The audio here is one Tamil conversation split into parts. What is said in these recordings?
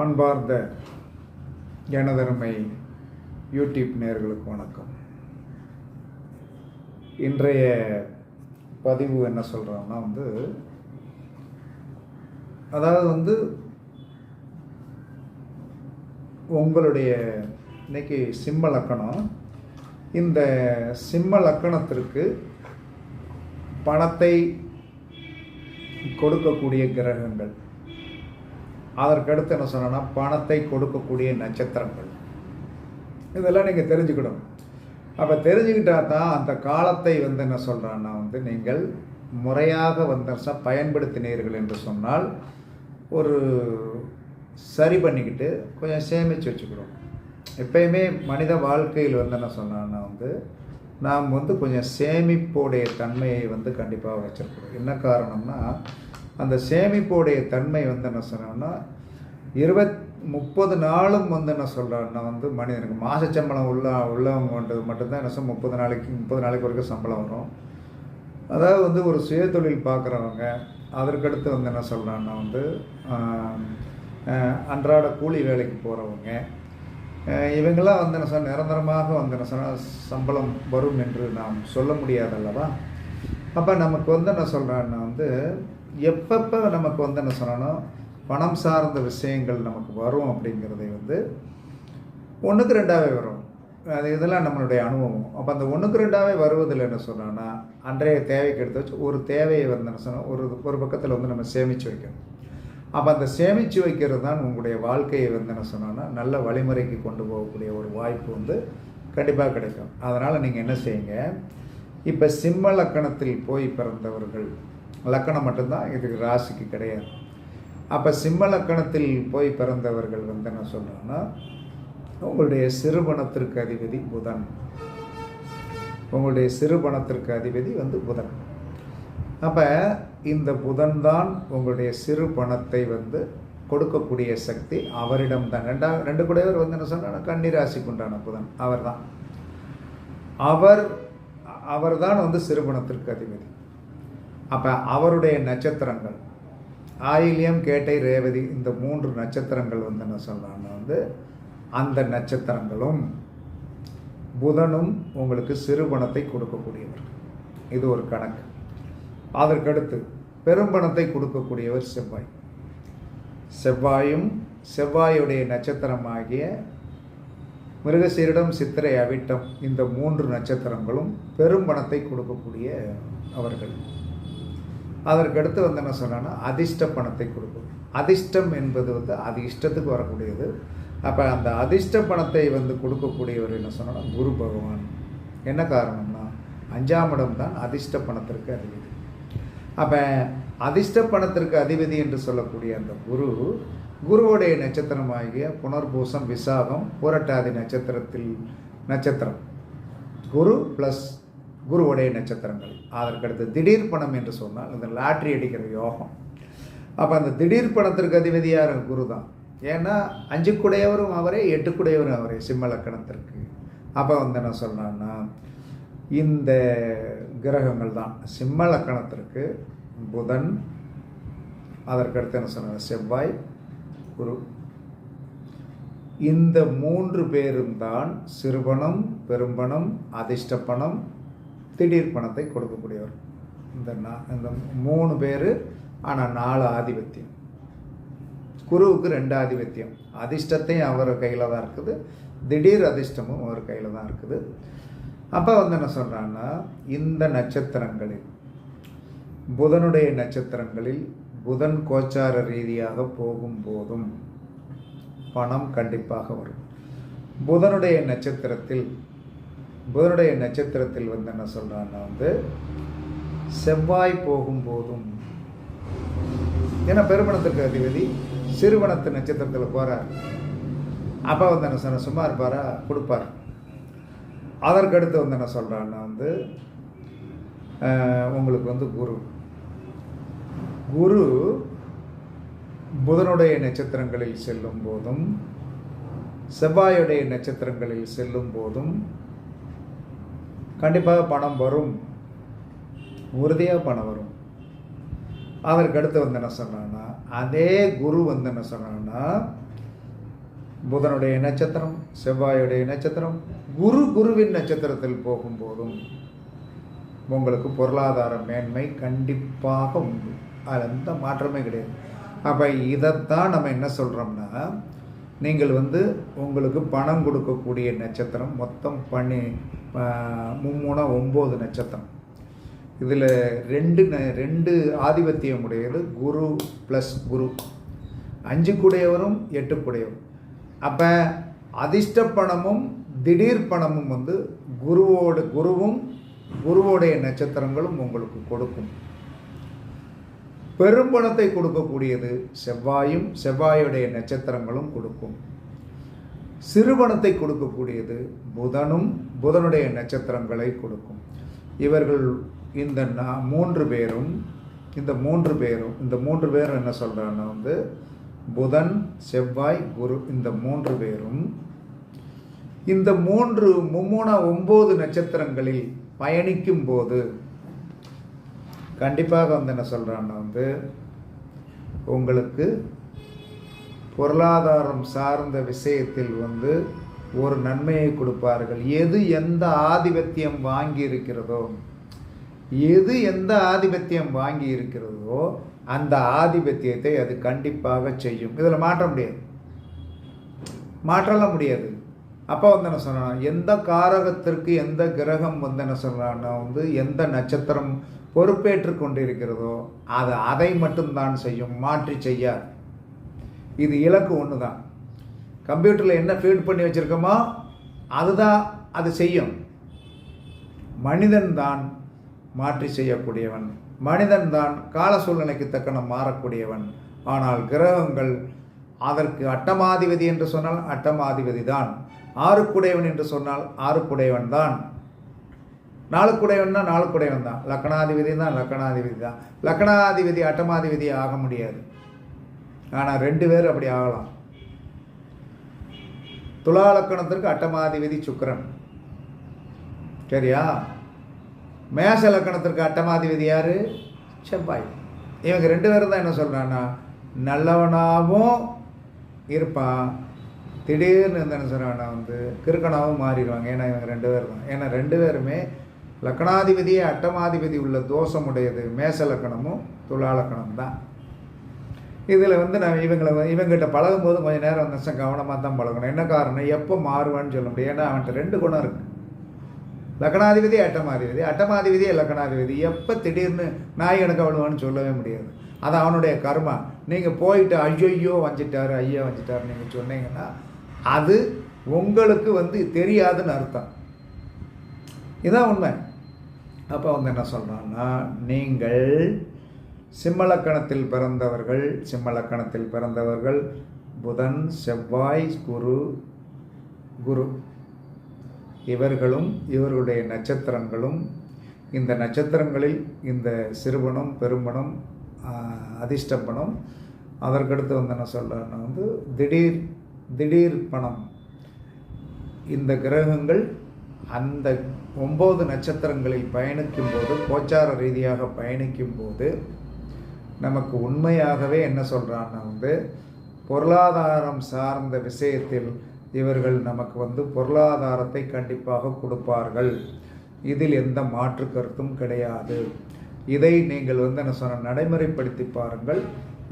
அன்பார்ந்த எனதருமை யூடியூப் நேர்களுக்கு வணக்கம். இன்றைய பதிவு என்ன சொல்கிறோம்னா வந்து அதாவது வந்து உங்களுடைய இன்னைக்கு சிம்ம லக்கணம் இந்த சிம்ம லக்கணத்திற்கு பணத்தை கொடுக்கக்கூடிய கிரகங்கள். அதற்கடுத்து என்ன சொன்னோன்னா பணத்தை கொடுக்கக்கூடிய நட்சத்திரங்கள். இதெல்லாம் நீங்கள் தெரிஞ்சுக்கணும். அப்போ தெரிஞ்சுக்கிட்டா தான் அந்த காலத்தை வந்து என்ன சொல்கிறான்னா வந்து நீங்கள் முறையாக வந்து பயன்படுத்தினீர்கள் என்று சொன்னால் ஒரு சரி பண்ணிக்கிட்டு கொஞ்சம் சேமித்து வச்சுக்கிறோம் எப்பயுமே மனித வாழ்க்கையில் வந்து என்ன சொன்னான்னா வந்து நாம் வந்து கொஞ்சம் சேமிப்போடைய தன்மையை வந்து கண்டிப்பாக வச்சுருக்கிறோம் என்ன காரணம்னா அந்த சேமிப்போடைய தன்மை வந்து என்ன சொன்னோம்னா இருபத் முப்பது நாளும் வந்து என்ன சொல்கிறேன்னா வந்து மனிதனுக்கு மாச சம்பளம் உள்ள உள்ளவங்க வந்தது மட்டும்தான் என்ன சொல்ல முப்பது நாளைக்கு முப்பது நாளைக்கு வரைக்கும் சம்பளம் வரும். அதாவது வந்து ஒரு சுயதொழில் பார்க்குறவங்க அதற்கடுத்து வந்து என்ன சொல்கிறான்னா வந்து அன்றாட கூலி வேலைக்கு போகிறவங்க இவங்கெல்லாம் வந்து என்ன சொன்னால் நிரந்தரமாக வந்து என்ன சொன்னால் சம்பளம் வரும் என்று நாம் சொல்ல முடியாதல்லவா அப்போ நமக்கு வந்து என்ன சொல்கிறான்னா வந்து எப்பப்போ நமக்கு வந்து என்ன சொன்னோன்னா பணம் சார்ந்த விஷயங்கள் நமக்கு வரும் அப்படிங்கிறதை வந்து ஒன்றுக்கு ரெண்டாவே வரும். அது இதெல்லாம் நம்மளுடைய அனுபவம். அப்போ அந்த ஒன்றுக்கு ரெண்டாவே வருவதில் என்ன சொன்னோன்னா அன்றைய தேவைக்கு எடுத்து வச்சு ஒரு தேவையை வந்து என்ன சொன்னால் ஒரு ஒரு பக்கத்தில் வந்து நம்ம சேமித்து வைக்கணும். அப்போ அந்த சேமித்து வைக்கிறது தான் உங்களுடைய வாழ்க்கையை வந்து என்ன சொன்னோன்னா நல்ல வழிமுறைக்கு கொண்டு போகக்கூடிய ஒரு வாய்ப்பு வந்து கண்டிப்பாக கிடைக்கும். அதனால் நீங்கள் என்ன செய்யுங்க? இப்போ சிம்ம லக்கணத்தில் போய் பிறந்தவர்கள் லக்கணம் மட்டும்தான் இதுக்கு ராசிக்கு கிடையாது. அப்போ சிம்ம லக்கணத்தில் போய் பிறந்தவர்கள் வந்து என்ன சொல்கிறோன்னா உங்களுடைய சிறுபணத்திற்கு அதிபதி புதன். உங்களுடைய சிறுபணத்திற்கு அதிபதி வந்து புதன். அப்போ இந்த புதன் தான் உங்களுடைய சிறு பணத்தை வந்து கொடுக்கக்கூடிய சக்தி அவரிடம் தான். ரெண்டா ரெண்டு கூடையவர் வந்து என்ன சொன்னால் கன்னிராசிக்கு உண்டான புதன். அவர் தான் அவர் அவர் தான் வந்து சிறுபணத்திற்கு அதிபதி. அப்போ அவருடைய நட்சத்திரங்கள். ஆயிலியம் கேட்டை ரேவதி இந்த மூன்று நட்சத்திரங்கள் வந்து என்ன சொல்கிறாங்கன்னா வந்து அந்த நட்சத்திரங்களும் புதனும் உங்களுக்கு சிறுபணத்தை கொடுக்கக்கூடியவர். இது ஒரு கணக்கு. அதற்கடுத்து பெரும்பணத்தை கொடுக்கக்கூடியவர் செவ்வாய். செவ்வாயும் செவ்வாயுடைய நட்சத்திரமாகிய மிருகசீரிடம் சித்திரை அவிட்டம் இந்த மூன்று நட்சத்திரங்களும் பெரும்பணத்தை கொடுக்கக்கூடிய அவர்கள். அதற்கடுத்து வந்து என்ன சொன்னான்னா அதிர்ஷ்ட பணத்தை கொடுக்கும். அதிர்ஷ்டம் என்பது வந்து அது இஷ்டத்துக்கு வரக்கூடியது. அப்போ அந்த அதிர்ஷ்ட பணத்தை வந்து கொடுக்கக்கூடியவர் என்ன சொன்னா குரு பகவான். என்ன காரணம்னா அஞ்சாம் இடம் தான் அதிர்ஷ்ட பணத்திற்கு அதிபதி. அப்போ அதிர்ஷ்ட பணத்திற்கு அதிபதி என்று சொல்லக்கூடிய அந்த குரு குருவுடைய நட்சத்திரமாகிய புனர்பூசம் விசாகம் பூரட்டாதி நட்சத்திரத்தில் நட்சத்திரம். குரு ப்ளஸ் குருவுடைய நட்சத்திரங்கள். அதற்கடுத்து திடீர் பணம் என்று சொன்னால் இந்த லாட்ரி அடிக்கிற யோகம். அப்போ அந்த திடீர் பணத்திற்கு அதிபதியார் குரு தான். ஏன்னா அஞ்சு குடையவரும் அவரே எட்டு குடையவரும் அவரே சிம்ம லக்கணத்திற்கு. அப்போ வந்து என்ன சொன்னான்னா இந்த கிரகங்கள் தான். சிம்ம லக்கணத்திற்கு புதன் அதற்கடுத்து என்ன சொன்னாங்க செவ்வாய் குரு. இந்த மூன்று பேரும் தான் சிறுபணம் பெரும்பணம் அதிர்ஷ்டப்பணம் திடீர் பணத்தை கொடுக்கக்கூடியவர். இந்த இந்த மூணு பேர் ஆனால் நாலு ஆதிபத்தியம். குருவுக்கு ரெண்டு ஆதிபத்தியம். அதிர்ஷ்டத்தையும் அவர் கையில் தான் இருக்குது. திடீர் அதிர்ஷ்டமும் அவர் கையில் தான் இருக்குது. அப்போ வந்து என்ன சொல்கிறான்னா இந்த நட்சத்திரங்களில் புதனுடைய நட்சத்திரங்களில் புதன் கோச்சார ரீதியாக போகும்போதும் பணம் கண்டிப்பாக வரும். புதனுடைய நட்சத்திரத்தில் புதனுடைய நட்சத்திரத்தில் வந்து என்ன சொல்கிறான்னா வந்து செவ்வாய் போகும்போதும் ஏன்னா பெருமணத்துக்கு அதிபதி சிறுவனத்து நட்சத்திரத்தில் போகிறார் அப்போ வந்து என்ன சொன்ன சும்மா இருப்பாரா? கொடுப்பார். அதற்கடுத்து வந்து என்ன சொல்கிறான்னா வந்து உங்களுக்கு வந்து குரு. குரு புதனுடைய நட்சத்திரங்களில் செல்லும் போதும் செவ்வாயுடைய நட்சத்திரங்களில் செல்லும் போதும் கண்டிப்பாக பணம் வரும். உறுதியாக பணம் வரும். அதற்கு அடுத்து வந்து என்ன சொன்னான்னா அதே குரு வந்து என்ன சொன்னான்னா புதனுடைய நட்சத்திரம் செவ்வாயுடைய நட்சத்திரம் குரு குருவின் நட்சத்திரத்தில் போகும்போதும் உங்களுக்கு பொருளாதார மேன்மை கண்டிப்பாக உண்டு. அதில் எந்த மாற்றமே கிடையாது. அப்போ இதைத்தான் நம்ம என்ன சொல்கிறோம்னா நீங்கள் வந்து உங்களுக்கு பணம் கொடுக்கக்கூடிய நட்சத்திரம் மொத்தம் பண்ணி மும்மூணா ஒம்பது நட்சத்திரம். இதில் ரெண்டு ந- ரெண்டு ஆதிபத்தியம் உடையது குரு ப்ளஸ் குரு. அஞ்சு கூடையவரும் எட்டு கூடையவரும். அப்போ அதிர்ஷ்ட பணமும் திடீர் பணமும் வந்து குருவோட குருவும் குருவோடைய நட்சத்திரங்களும் உங்களுக்கு கொடுக்கும். பெரும்பணத்தை கொடுக்கக்கூடியது செவ்வாயும் செவ்வாயுடைய நட்சத்திரங்களும் கொடுக்கும். சிறுபணத்தை கொடுக்கக்கூடியது புதனும் புதனுடைய நட்சத்திரங்களை கொடுக்கும். இவர்கள் இந்த மூன்று பேரும் இந்த மூன்று பேரும் இந்த மூன்று பேரும் என்ன சொல்கிறாங்கன்னா வந்து புதன் செவ்வாய் குரு இந்த மூன்று பேரும் இந்த மூன்று மும்மூணா ஒம்பது நட்சத்திரங்களில் பயணிக்கும் போது கண்டிப்பாக வந்து என்ன சொல்கிறான்னா வந்து உங்களுக்கு பொருளாதாரம் சார்ந்த விஷயத்தில் வந்து ஒரு நன்மையை கொடுப்பார்கள். எது எந்த ஆதிபத்தியம் வாங்கி இருக்கிறதோ எது எந்த ஆதிபத்தியம் வாங்கி இருக்கிறதோ அந்த ஆதிபத்தியத்தை அது கண்டிப்பாக செய்யும். இதில் மாற்ற முடியாது. மாற்றலாம் முடியாது. அப்போ வந்து என்ன சொல்லலாம் எந்த காரகத்திற்கு எந்த கிரகம் வந்து என்ன சொல்கிறான்னா வந்து எந்த நட்சத்திரம் பொறுப்பேற்று கொண்டிருக்கிறதோ அது அதை மட்டும்தான் செய்யும் மாற்றி செய்யாது. இது இலக்கு ஒன்று தான் கம்ப்யூட்டரில் என்ன ஃபீட் பண்ணி வச்சுருக்கோமோ அதுதான் அது செய்யும். மனிதன் தான் மாற்றி செய்யக்கூடியவன். மனிதன் தான் கால சூழ்நிலைக்கு தக்கன மாறக்கூடியவன். ஆனால் கிரகங்கள் அதற்கு அட்டமாதிபதி என்று சொன்னால் அட்டமாதிபதி தான். ஆறுக்குடையவன் என்று சொன்னால் ஆறுக்குடையவன் தான் நாளுக்குடையவன்னா நாளுக்குடையவன் தான் லக்கணாதிபதி தான் லக்கணாதிபதி தான். லக்கணாதிபதி அட்டமாதிபதி ஆக முடியாது. ஆனால் ரெண்டு பேர் அப்படி ஆகலாம். துலா லக்கணத்திற்கு அட்டமாதிபதி சுக்கரன். சரியா? மேஷ லக்கணத்திற்கு அட்டமாதிபதி யார்? செவ்வாய். இவங்க ரெண்டு பேரும் தான் என்ன சொல்கிறான்னா நல்லவனாகவும் இருப்பான் திடீர்னு வந்து என்ன வந்து கிறுக்கனாகவும் மாறிடுவாங்க. ஏன்னா இவங்க ரெண்டு பேர் தான் ஏன்னா ரெண்டு பேருமே லக்கணாதிபதியே அட்டமாதிபதி உள்ள தோஷம் உடையது மேச லக்கணமும் துலா லக்கணம் தான் இதில் வந்து நான் இவங்களை இவங்ககிட்ட பழகும் போது கொஞ்சம் நேரம் வந்து கவனமாக தான் பழகணும். என்ன காரணம்? எப்போ மாறுவான்னு சொல்ல முடியும். ஏன்னா அவன்கிட்ட ரெண்டு குணம் இருக்குது லக்கணாதிபதி அட்டமாதிபதி. அட்டமாதிபதி லக்கணாதிபதி. எப்போ திடீர்னு நாய் எனக்கு அவ்வளோன்னு சொல்லவே முடியாது. அது அவனுடைய கர்மா. நீங்கள் போயிட்டு ஐயோ வஞ்சிட்டாரு ஐயோ வஞ்சிட்டாரு நீங்கள் சொன்னீங்கன்னா அது உங்களுக்கு வந்து தெரியாதுன்னு அர்த்தம். இதான் உண்மை. அப்போ வந்து என்ன சொல்கிறான்னா நீங்கள் சிம்மலக்கணத்தில் பிறந்தவர்கள் சிம்மலக்கணத்தில் பிறந்தவர்கள் புதன் செவ்வாய் குரு குரு. இவர்களும் இவர்களுடைய நட்சத்திரங்களும் இந்த நட்சத்திரங்களில் இந்த சிறுவனம் பெரும்பணம் ஆஹ், அதிர்ஷ்டப்பணம் அதற்கடுத்து வந்து என்ன சொல்கிறேன்னா வந்து திடீர் திடீர் பணம். இந்த கிரகங்கள் அந்த ஒம்பது நட்சத்திரங்களில் பயணிக்கும் போது கோச்சார ரீதியாக பயணிக்கும் போது நமக்கு உண்மையாகவே என்ன சொல்கிறான்னா வந்து பொருளாதாரம் சார்ந்த விஷயத்தில் இவர்கள் நமக்கு வந்து பொருளாதாரத்தை கண்டிப்பாக கொடுப்பார்கள். இதில் எந்த மாற்று கருத்தும் கிடையாது. இதை நீங்கள் வந்து என்ன சொன்ன நடைமுறைப்படுத்தி பாருங்கள்.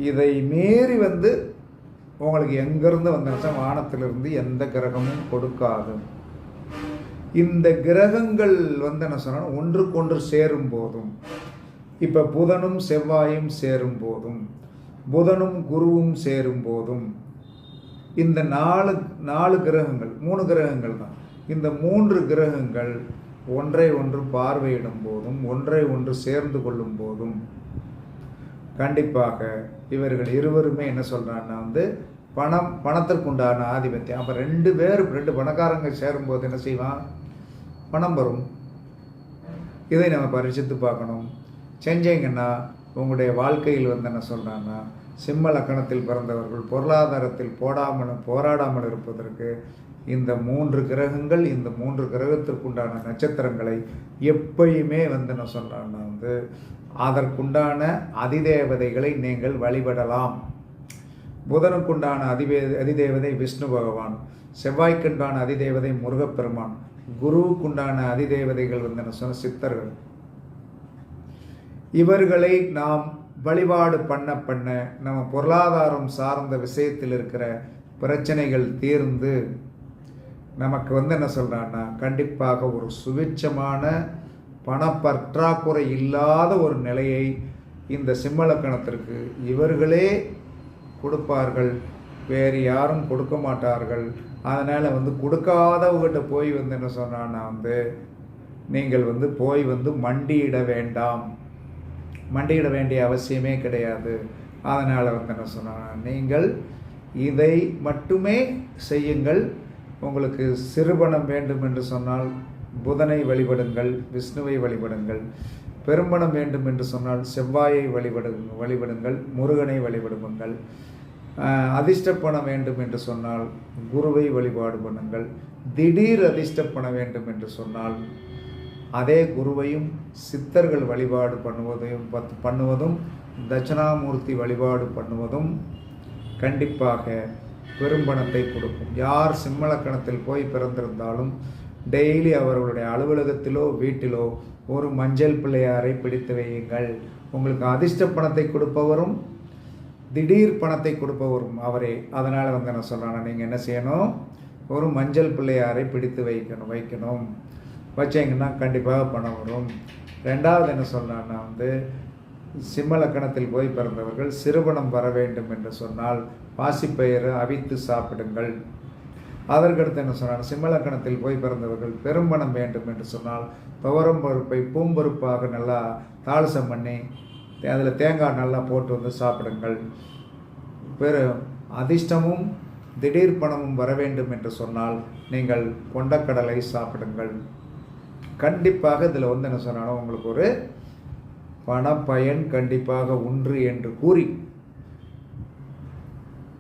இதை மீறி வந்து உங்களுக்கு எங்கேருந்து வந்துருச்சா வானத்திலிருந்து எந்த கிரகமும் கொடுக்காது. இந்த கிரகங்கள் வந்து என்ன சொன்னால் ஒன்றுக்கொன்று சேரும் போதும். இப்போ புதனும் செவ்வாயும் சேரும் போதும். புதனும் குருவும் சேரும் போதும். இந்த நாலு நாலு கிரகங்கள் மூணு கிரகங்கள் தான். இந்த மூன்று கிரகங்கள் ஒன்றை ஒன்று பார்வையிடும் போதும் ஒன்றை ஒன்று சேர்ந்து கொள்ளும் போதும். கண்டிப்பாக இவர்கள் இருவருமே என்ன சொல்கிறாங்கன்னா வந்து பணம் பணத்திற்குண்டான ஆதிபத்தியம். அப்போ ரெண்டு பேர் ரெண்டு பணக்காரங்க சேரும்போது என்ன செய்வான்? பணம் வரும். இதை நம்ம பரிசித்து பார்க்கணும். செஞ்சீங்கன்னா உங்களுடைய வாழ்க்கையில் வந்து என்ன சொல்கிறான்னா சிம்ம லக்கணத்தில் பிறந்தவர்கள் பொருளாதாரத்தில் போடாமல் போராடாமல் இருப்பதற்கு இந்த மூன்று கிரகங்கள் இந்த மூன்று கிரகத்திற்குண்டான நட்சத்திரங்களை எப்பயுமே வந்து என்ன சொல்கிறேன்னா வந்து அதற்குண்டான அதிதேவதைகளை நீங்கள் வழிபடலாம். புதனுக்குண்டான அதிவே அதிதேவதை விஷ்ணு பகவான் செவ்வாய்க்குண்டான அதிதேவதை முருகப்பெருமான் குருவுக்குண்டான அதிதேவதைகள் வந்து என்ன சொன்ன சித்தர்கள். இவர்களை நாம் வழிபாடு பண்ண பண்ண நம்ம பொருளாதாரம் சார்ந்த விஷயத்தில் இருக்கிற பிரச்சனைகள் தீர்ந்து நமக்கு வந்து என்ன சொல்கிறான்னா கண்டிப்பாக ஒரு சுவிட்சமான பணப்பற்றாக்குறை இல்லாத ஒரு நிலையை இந்த சிம்மலக்கணத்திற்கு இவர்களே கொடுப்பார்கள். வேறு யாரும் கொடுக்க மாட்டார்கள். அதனால் வந்து கொடுக்காதவங்கிட்ட போய் வந்து என்ன சொன்னான்னா வந்து நீங்கள் வந்து போய் வந்து மண்டியிட வேண்டாம். மண்டியிட வேண்டிய அவசியமே கிடையாது. அதனால் வந்து என்ன சொன்னாங்க நீங்கள் இதை மட்டுமே செய்யுங்கள். உங்களுக்கு சிறுபணம் வேண்டும் என்று சொன்னால் புதனை வழிபடுங்கள் விஷ்ணுவை வழிபடுங்கள். பெரும்பணம் வேண்டும் என்று சொன்னால் செவ்வாயை வழிபடு வழிபடுங்கள் முருகனை வழிபடுங்கள். அதிர்ஷ்டப்பணம் வேண்டும் என்று சொன்னால் குருவை வழிபாடு பண்ணுங்கள். திடீர் அதிர்ஷ்டபணம் வேண்டும் என்று சொன்னால் அதே குருவையும் சித்தர்கள் வழிபாடு பண்ணுவதையும் பத் பண்ணுவதும் தட்சிணாமூர்த்தி வழிபாடு பண்ணுவதும் கண்டிப்பாக பெரும்பணத்தை கொடுக்கும். யார் சிம்மலக்கணத்தில் போய் பிறந்திருந்தாலும் டெய்லி அவர்களுடைய அலுவலகத்திலோ வீட்டிலோ ஒரு மஞ்சள் பிள்ளையாரை பிடித்து வையுங்கள். உங்களுக்கு அதிர்ஷ்ட பணத்தை கொடுப்பவரும் திடீர் பணத்தை கொடுப்பவரும் அவரே. அதனால் வந்து என்ன சொல்கிறாங்க நீங்கள் என்ன செய்யணும்? ஒரு மஞ்சள் பிள்ளையாரை பிடித்து வைக்கணும் வைக்கணும். வச்சிங்கன்னா கண்டிப்பாக பணம் வரும். ரெண்டாவது என்ன சொல்கிறான்னா வந்து சிம்ம லக்கணத்தில் போய் பிறந்தவர்கள் சிறுபணம் வர வேண்டும் என்று சொன்னால் பாசிப்பயிறு அவித்து சாப்பிடுங்கள். அதற்கடுத்து என்ன சொன்னால் சிம்மலக்கணத்தில் போய் பிறந்தவர்கள் பெரும்பணம் வேண்டும் என்று சொன்னால் துவரம் பருப்பை பூம்பருப்பாக நல்லா தாளசம் பண்ணி அதில் தேங்காய் நல்லா போட்டு வந்து சாப்பிடுங்கள். பெரு அதிர்ஷ்டமும் திடீர் பணமும் வர வேண்டும் என்று சொன்னால் நீங்கள் கொண்டக்கடலை சாப்பிடுங்கள். கண்டிப்பாக இதில் வந்து என்ன சொன்னாலும் உங்களுக்கு ஒரு பணப்பயன் கண்டிப்பாக உண்டு என்று கூறி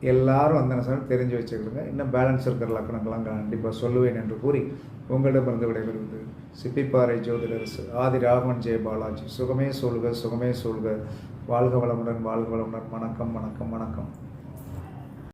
எல்லாரும் வந்து என்ன சொன்னால் தெரிஞ்சு வச்சுக்கிடுங்க இன்னும் பேலன்ஸ் இருக்கிற லக்கணங்கள்லாம் கண்டிப்பாக சொல்லுவேன் என்று கூறி உங்களிடமிருந்து விடைபெறுவது சிப்பிப்பாறை ஜோதிடரசு ஆதி ராகவன் ஜெய பாலாஜி. சுகமே சொல்க சுகமே சொல்க. வாழ்க வளமுடன் வாழ்க வளமுடன். வணக்கம் வணக்கம் வணக்கம்.